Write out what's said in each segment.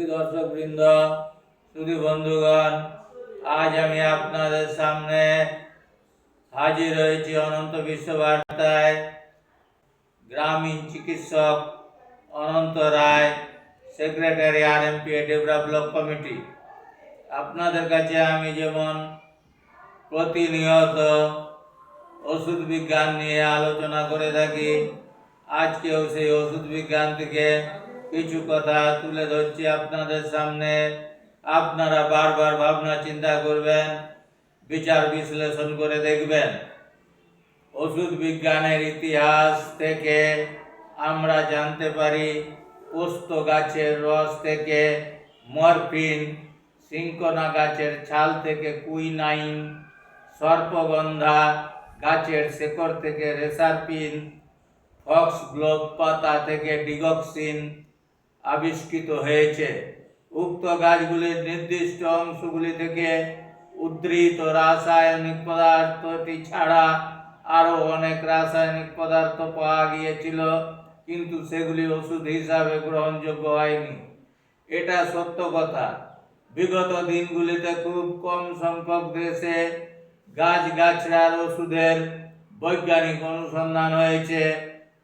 সুধী দর্শক বৃন্দ, সুধী বন্ধুগণ, আজ আমি আপনাদের সামনে হাজির হয়েছি অনন্ত বিশ্ববার্তায়। গ্রামীণ চিকিৎসক Ananta Roy, secretary R M P develop committee. আপনাদের কাছে আমি যেমন প্রতিনিয়ত ওষুধ বিজ্ঞান নিয়ে আলোচনা করে থাকি, আজকেও সেই ওষুধ বিজ্ঞান থেকে কিছু কথা তুলে ধরছি আপনাদের সামনে। আপনারা বারবার ভাবনা চিন্তা করবেন, বিচার বিশ্লেষণ করে দেখবেন। ওষুধ বিজ্ঞানের ইতিহাস থেকে আমরা জানতে পারি, পোস্ত গাছের রস থেকে, মরফিন, সিঙ্কোনা গাছের ছাল থেকে কুইনাইন, সর্পগন্ধা গাছের শেকড় থেকে রেসারপিন ফক্স গ্লোভ পাতা থেকে ডিগক্সিন আবিষ্কৃত হয়েছে। উক্ত গাছগুলির নির্দিষ্ট অংশগুলি থেকে উদ্ধৃত রাসায়নিক পদার্থটি ছাড়া আরও অনেক রাসায়নিক পদার্থ পাওয়া গিয়েছিল, কিন্তু সেগুলি ওষুধ হিসাবে গ্রহণযোগ্য হয়নি। এটা সত্য কথা। বিগত দিনগুলিতে খুব কম সংখ্যক দেশে গাছ গাছড়ার ওষুধের বৈজ্ঞানিক অনুসন্ধান হয়েছে।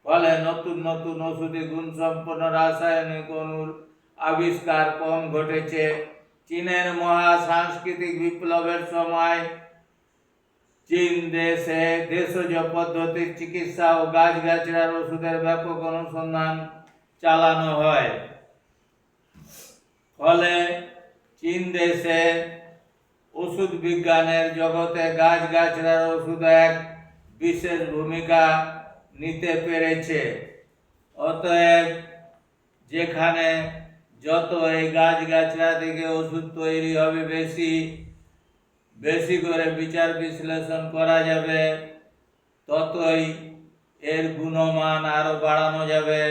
ফলে নতুন নতুন ওষুধি গুণসম্পন্ন রাসায়নিক অণুর আবিষ্কার কম ঘটেছে। চীনের মহা সাংস্কৃতিক বিপ্লবের সময় চীন দেশে দেশজ পদ্ধতির চিকিৎসা ও গাছগাছড়ার ওষুধের ব্যাপক অনুসন্ধান চালানো হয়। ফলে চীন দেশে ওষুধ বিজ্ঞানের জগতে গাছগাছড়ার ওষুধ এক বিশেষ ভূমিকা নিতে পেরেছে। অতএব যেখানে যত এই গাছগাছড়া থেকে ওষুধ তৈরি হবে বেশি বেশি করে বিচার বিশ্লেষণ করা যাবে, ততই এর গুণমান আরও বাড়ানো যাবে।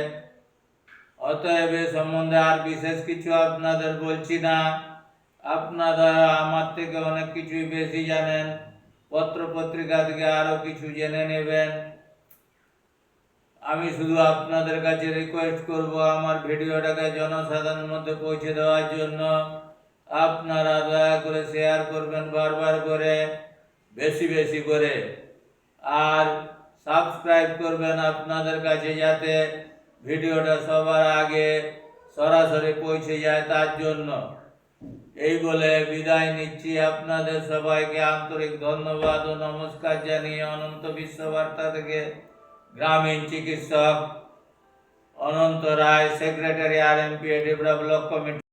অতএব এ সম্বন্ধে আর বিশেষ কিছু আপনাদের বলছি না। আপনারা আমার থেকে অনেক কিছুই বেশি জানেন। পত্র পত্রিকা থেকে আরও কিছু জেনে নেবেন। আমি শুধু আপনাদের কাছে রিকোয়েস্ট করব আমার ভিডিওটাকে জনসাধারণের মধ্যে পৌঁছে দেওয়ার জন্য। আপনারা দয়া করে শেয়ার করবেন বারবার করে, বেশি বেশি করে। আর সাবস্ক্রাইব করবেন আপনাদের কাছে যাতে ভিডিওটা সবার আগে সরাসরি পৌঁছে যায় তার জন্য। এই বলে বিদায় নিচ্ছি। আপনাদের সবাইকে আন্তরিক ধন্যবাদ ও নমস্কার জানিয়ে অনন্ত বিশ্ববার্তা থেকে গ্রামীণ চিকিৎসক Ananta Roy secretary R M P develop committee